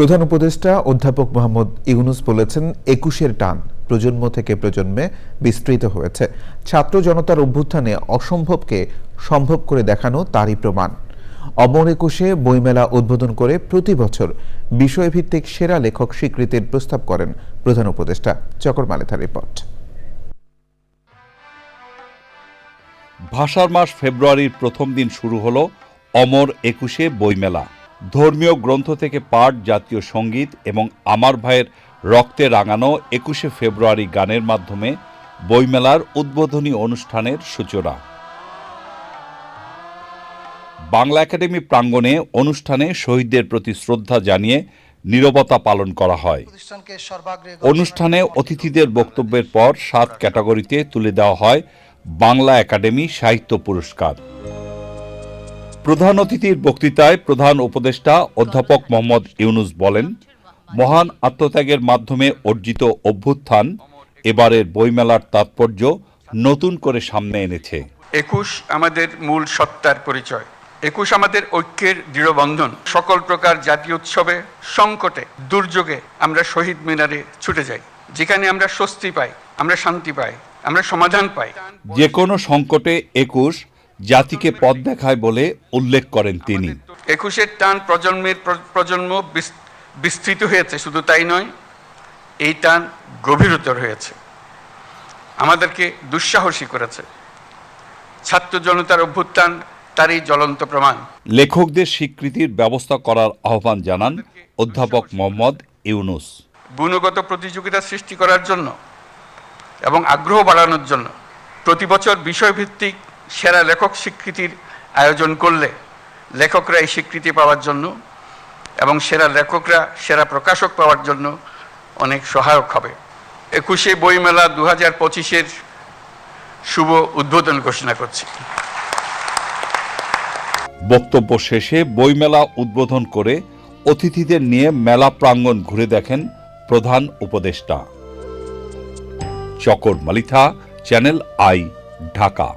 প্রধান উপদেষ্টা অধ্যাপক মোহাম্মদ ইউনুস বলেছেন, একুশের টান প্রজন্ম থেকে প্রজন্মে বিস্তৃত হয়েছে। ছাত্র জনতার অভ্যুত্থানে অসম্ভবকে সম্ভব করে দেখানো তারই প্রমাণ। অমর একুশে বইমেলা উদ্বোধন করে প্রতি বছর বিষয়ভিত্তিক সেরা লেখক স্বীকৃতির প্রস্তাব করেন প্রধান উপদেষ্টা। চকর মালেথার রিপোর্ট। ভাষার মাস ফেব্রুয়ারির প্রথম দিন শুরু হলো অমর একুশে বইমেলা। ধর্মীয় গ্রন্থ থেকে পাঠ জাতীয় সংগীত এবং আমার ভাইয়ের রক্তে রাঙানো একুশে ফেব্রুয়ারি গানের মাধ্যমে বইমেলার উদ্বোধনী অনুষ্ঠানের সূচনা। বাংলা একাডেমি প্রাঙ্গণে অনুষ্ঠানে শহীদদের প্রতি শ্রদ্ধা জানিয়ে নীরবতা পালন করা হয়। অনুষ্ঠানে অতিথিদের বক্তব্যের পর সাত ক্যাটাগরিতে তুলে দেওয়া হয় বাংলা একাডেমি সাহিত্য পুরস্কার। প্রধান অতিথির বক্তৃতায় প্রধান উপদেষ্টা অধ্যাপক মোহাম্মদ ইউনুস বলেন মহান আত্মত্যাগের মাধ্যমে অর্জিত অভ্যুত্থান এবারের বইমেলার তাৎপর্য নতুন করে সামনে এনেছে। একুশ আমাদের মূল সত্তার পরিচয়। একুশ আমাদের ঐক্যের দৃঢ় বন্ধন। সকল প্রকার জাতীয় উৎসবে সংকটে দুর্যোগে আমরা শহীদ মিনারে ছুটে যাই যেখানে আমরা স্বস্তি পাই আমরা শান্তি পাই আমরা সমাধান পাই। যে কোনো সংকটে একুশ জাতিকে পথ দেখায় বলে উল্লেখ করেন তিনি। একুশের টান প্রজন্মের প্রজন্ম বিস্তৃত হয়েছে শুধু তাই নয় এই টান গভীরতর হয়েছে। আমাদেরকে দুঃসাহসী করেছে। ছাত্র জনতার অভ্যুত্থান তারই জ্বলন্ত প্রমাণ। লেখকদের স্বীকৃতির ব্যবস্থা করার আহ্বান জানান অধ্যাপক মোহাম্মদ ইউনুস। গুণগত প্রতিযোগিতা সৃষ্টি করার জন্য এবং আগ্রহ বাড়ানোর জন্য প্রতি বছর বিষয়ভিত্তিক সেরা লেখক স্বীকৃতির আয়োজন করলে লেখকরা এই স্বীকৃতি পাওয়ার জন্য এবং সেরা লেখকরা সেরা প্রকাশক পাওয়ার জন্য অনেক সহায়ক হবে। একুশে বইমেলা দু হাজার পঁচিশের শুভ উদ্বোধন ঘোষণা করছি। বক্তব্য শেষে বইমেলা উদ্বোধন করে অতিথিদের নিয়ে মেলা প্রাঙ্গণ ঘুরে দেখেন প্রধান উপদেষ্টা। Chakor Malitha, channel I, Dhaka.